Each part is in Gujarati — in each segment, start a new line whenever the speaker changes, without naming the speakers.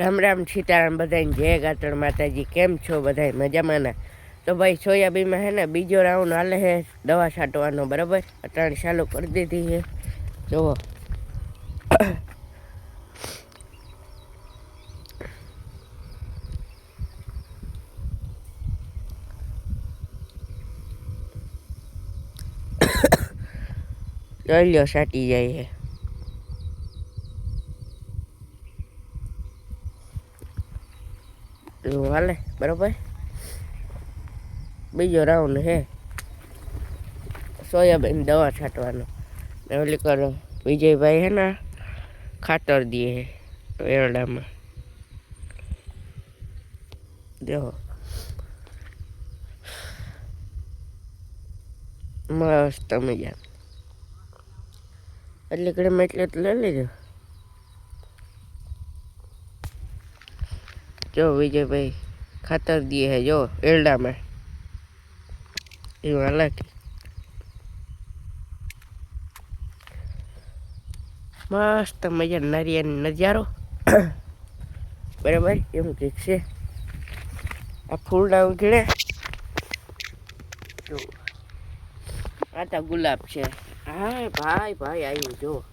રામ રામ સીતારામ બધાને જય ગાતણ માતાજી, કેમ છો બધાય? મજામાં ના તો ભાઈ, સોયાબીનમાં હે ને બીજો રાઉન્ડ હાલે હે, દવા છાંટવાનો, બરાબર? અટાણ ચાલુ કરી દીધી છે જુઓ ચાલ્યો લ્યો સાટી જાય છે એવું હાલે બરાબર બીજો રાઉન્ડ હે સોયાબીન દવા છાંટવાનો ને ઓલી કરો વિજયભાઈ હે ને ખાતર દે એરડામાં જો મસ્ત મજા એટલે કડે એટલે તો લઈ લેજો જો વિજયભાઈ ખાતર દે હે, જો એરડામાં. એવું અલગ મસ્ત મજા નારિયેળ નજારો. બરાબર, એમ કંઈક છે. આ ફૂલડા ઉઘડે જો. આ તો ગુલાબ છે. હા, ભાઈ ભાઈ આવ્યું જો.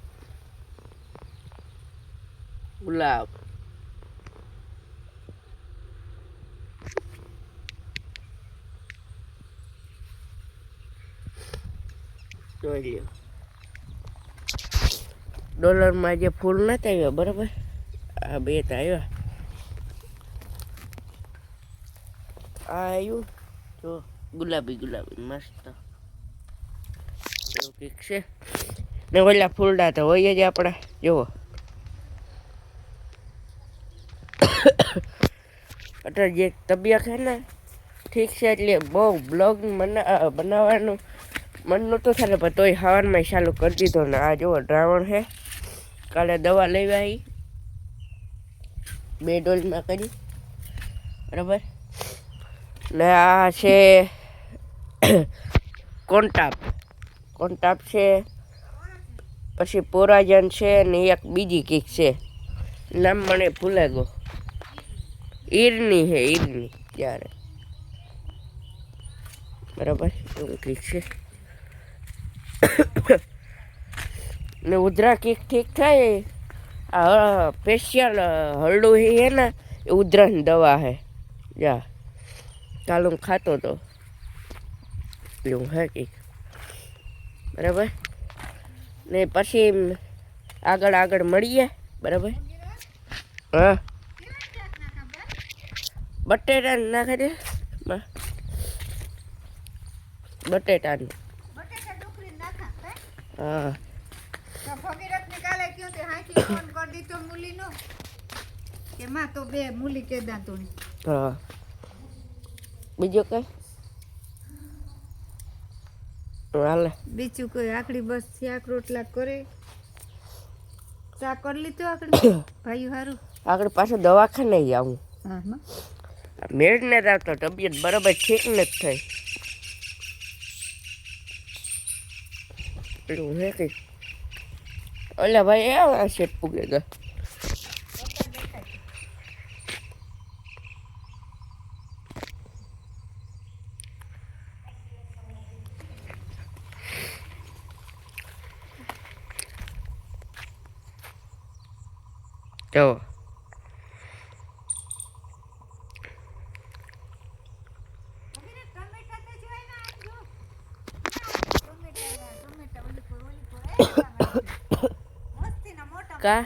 ગુલાબ. જોઈ લ્યો ડોલરમાં જે ફૂલ નથી આવ્યા, બરાબર? આ બે તો આવ્યા. આ આવ્યું? જો, ગુલાબી ગુલાબી, મસ્ત. એવું કંઈક છે. ને ઓલા ફૂલડા તો હોય જ આપણા, જુઓ. અત્યારે જે તબિયત છે ને, ઠીક છે એટલે બહુ બ્લોગ બનાવવાનું મન નહોતો થાય પણ તોય હવારમાં ચાલુ કરી દીધો ને આ જુઓ, દ્રાવણ છે કાલે દવા લેવા આવી બે ડોલમાં કરી. બરાબર? ને આ છે કોન્ટાપ. કોન્ટાપ છે, પછી પોરાજન છે, ને એક બીજી કીક છે. નામ મને ભૂલાઈ ગયો. ઈરની છે ઈરની ત્યારે બરાબર? એવું કીક છે. ને ઉધરા કીક ઠીક થાય. આ સ્પેશિયલ હરડું હે ને, એ ઉધરાની દવા હે. જા. કાલ હું ખાતો તો. એવું હે, કીક. બરાબર? ને પછી આગળ આગળ મળીએ. બરાબર? હા? બટેટા નાખે બા. બટેટાનું.
હે? તો ભગીરથને કાલે કીધું તે હાંચી ફોન કરી દીધો મૂલીનો કે માં તો બે મૂલી કે તું
હા. બીજું કઈ? હાલે.
બીજું કોઈ આકડી બસ શાક રોટલા કરે? ચા કરી લીધો આકડી ભાઈ હારું?
આગળ પાછું દવાખાને આવું. મેળ ને આવતો તબિયત બરાબર ઠીક નથી થઈ. પેલું હે કઈ ઓલા ભાઈ આવા છે પૂગે ગયા કા.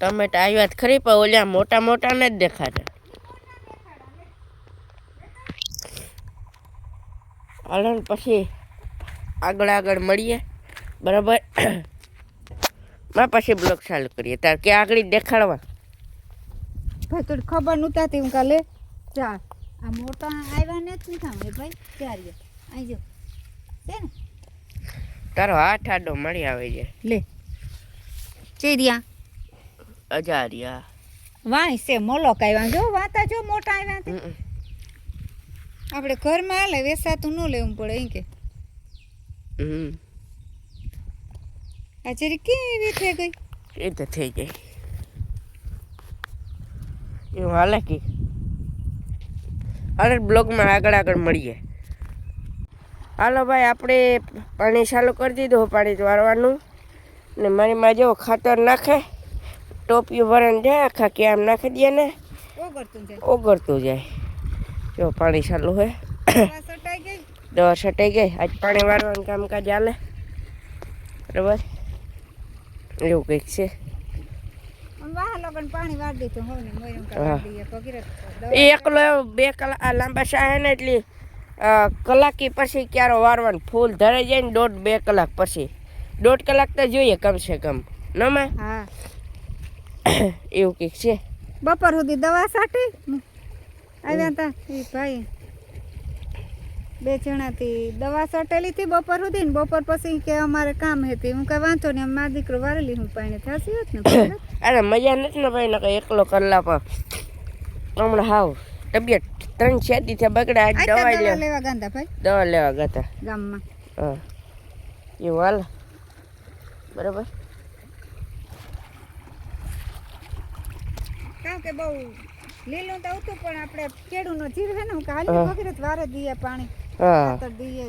ટમેટા આવ્યા ખરી, પણ ઓલા મોટા મોટા ને જ દેખાતા. હાલો પછી આગળ આગળ મળીએ. બરાબર? માં પછી બ્લોક ચાલુ કરીએ. તાર કે આગળ દેખાડવા?
ખબર નહોતા તે હું કાલે? ચા આ મોટા આવ્યા ને જ નથી એ ભાઈ ચાર અહીં જો. છે ને?
તારો હાથ આડો મળી આવે છે.
લે. ચેરિયા
અજારિયા
વાય છે મોલોક આવ્યા. જો વાતા જો મોટા આવ્યા. આપણે ઘરમાં હાલે વેસાતું ન લેવું પડે એમ કે. આ જરી કેવી થઈ ગઈ?
એ તો થઈ ગઈ. એવું હાલે કે? હાલે બ્લોગમાં આગળ આગળ મળીએ. હાલો ભાઈ આપણે પાણી ચાલુ કરી દીધું પાણી વાળવાનું. ને મારી માં જેવો ખાતર નાખે ટોપિયું ભરણ જાય આખા કેમ નાખી દે ને.
ઓગળતું જાય.
જો પાણી ચાલુ હોય
દવા
દવા છટાઈ ગઈ. આજ પાણી વાળવાનું કામકાજ હાલે. બરાબર? એવું કંઈક છે. એકલો બે કલાક આ લાંબા શાહે ને એટલી કલાકી પછી ક્યારો વારવાનું ફૂલ ધરાઈ જાય ને દોઢ બે કલાક પછી. દોઢ કલાક તો જોઈએ કમસે કમ. નમા?
હા.
એવું કંઈક છે.
બપોર સુધી દવા સાટી? આવ્યા હતા એ ભાઈ બે જણાથી દવા સટેલી હતી બપોર સુધી ને બપોર પછી કે અમારે કામ હતી. હું કઈ વાંધો નહીં મારા દીકરો વારેલી હું પાણી થાસી હોત ને.
અરે મજા નથી ને ભાઈ નકર એકલો કલાક હમણાં હાવ તબિયત ત્રણ ચાર થયા બગડે આજ દવા લેવા
ગાંધા ભાઈ.
દવા લેવા ગાતા
ગામમાં.
હા. એવું હાલ. બરાબર.
કારણ કે બહુ લીલું તો આવતું પણ આપણે કેળુંનો જીવ છે ને હું કાલે ભગીરથ વારે દઈએ પાણી. ખાતર દઈએ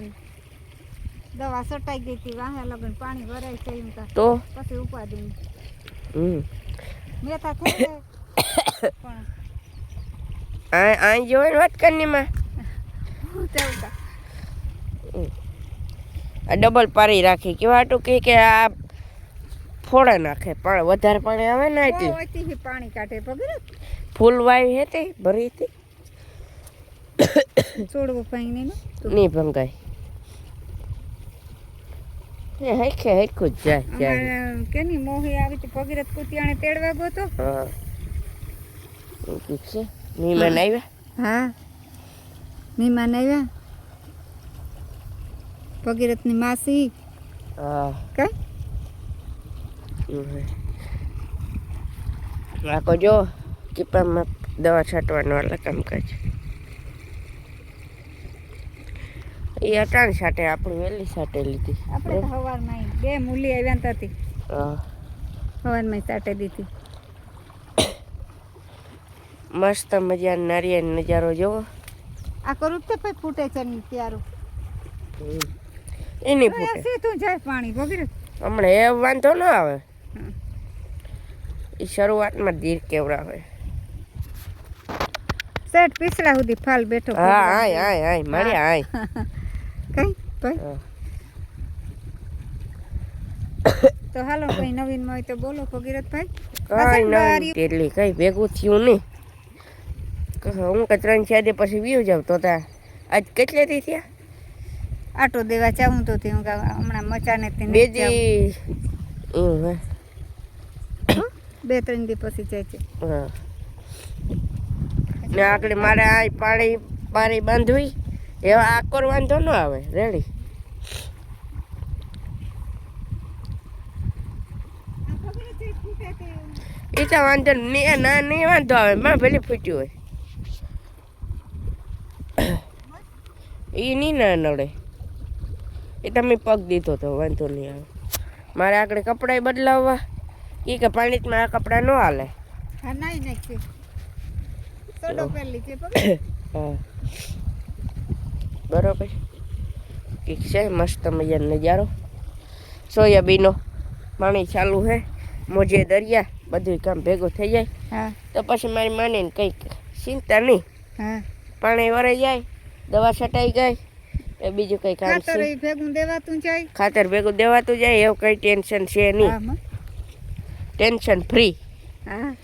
દવા સટાઈ ગઈ હતી વાહે લગન પાણી ભરાય છે એમ
તો.
પછી ઉપાડી
હમ.
મેથા થઈ જાય પણ
આ અહીં જોઈને વાત કરની માં. આ ડબલ પારી રાખી. કેવા હાટું કે કે આ ફોડા નાખે. પણ વધારે પાણી આવે ને એટલે
પાણી કાઢે
ફૂલ વાવી હતી ભરી હતી.
છોડવું પાણી નહીં
નહીં ભંગાય હૈખે હૈખું જ જાય
કેની મોહી આવી તો ભગીરથ કુતિયાણે તેડવા ગયો તો
હા છે મહેમાન આવ્યા
હા મહેમાન આવ્યા ભગીરથની માસી
હા
કઈ
રાખો જો કીપામાં દવા છાંટવાનું વાળા કામકાજ એ અટાણ સાટે આપણી વહેલી સાટે લીધી.
આપણે તો હવારમાં બે મૂલી આવ્યા
હતી
સવારમાં સાટે દીધી.
મસ્ત મજાનો નારિયેળ નજારો જોવો.
આ કરું તો ભાઈ ફૂટે છે ત્યારું
એની ફૂટે.
સીધું જાય પાણી ભગીરથ.
હમણાં એ વાંધો ન આવે. એ શરૂઆતમાં ધીર કેવડાવે.
સેટ પીસડા સુધી ફાલ બેઠો
હા હાય હાય હાય મળ્યા આય.
કઈ? ભાઈ. તો હાલો કઈ નવીન હોય તો બોલો ભગીરથભાઈ.
તેટલી કઈ ભેગું થયું નહીં હું કચરાની ત્રણ પછી વ્યુ જાવ તો તા આજ કેટલે દી થયા?
આટો દેવા ચાહું તો હું હમણાં મચાને તે
બે
ત્રણ દી પછી જાય છે.
ને આગળ મારે આ પાણી પાણી બાંધવી. એવા આકોર વાંધો ન આવે. રેડી એ તો વાંધો નહીં ના નહીં વાંધો આવે. માં ભલે ફૂટ્યું હોય. એ નહીં ના નડે. એ તમે પગ દીધો તો વાંધો નહીં આવે. મારે આગળ કપડાં બદલાવવા. એ કે પાણીમાં આ કપડાં ન હાલે.
હા નાઈ નાખી સોડો પહેલી છે ભગીરથ.
હા. બરોબર. ઠીક છે મસ્ત મજાનો નજારો. સોયાબીનો પાણી ચાલુ છે મોજે દરિયા બધું કામ ભેગું થઈ જાય. તો પછી મારી માને કંઈક ચિંતા નહીં. પાણી વરાઈ જાય દવા છટાઈ ગઈ એ બીજું કંઈ કામ છે.
ભેગું દેવાતું જાય?
ખાતર ભેગું દેવાતું જાય એવું કંઈ ટેન્શન છે નહીં. Tension free.
હા.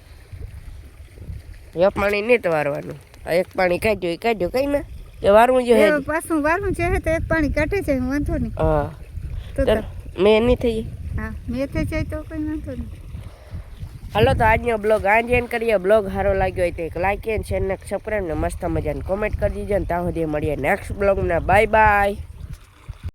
એ પાણી નહીં તો વારવાનું. એક પાણી કાઢ્યું એ કાઢ્યું કઈ ના? એ વારવું જો
હે પાછું વારવું છે તો એક પાણી કાઢે છે હું વાંધો નહીં.
હા.
તો
મેં નહીં થઈ.
હા મેં થઈ જાય તો કઈ વાંધો નહીં.
હલો તો આજનો બ્લોગ આ જેન કરીએ. બ્લોગ સારો લાગ્યો હોય તો એક લાઈક એન્ડ શેર ને સબસ્ક્રાઈબ ને મસ્ત મજાને કોમેન્ટ કરી દીજો ને ત્યાં સુધી મળીએ નેક્સ્ટ બ્લોગના બાય બાય.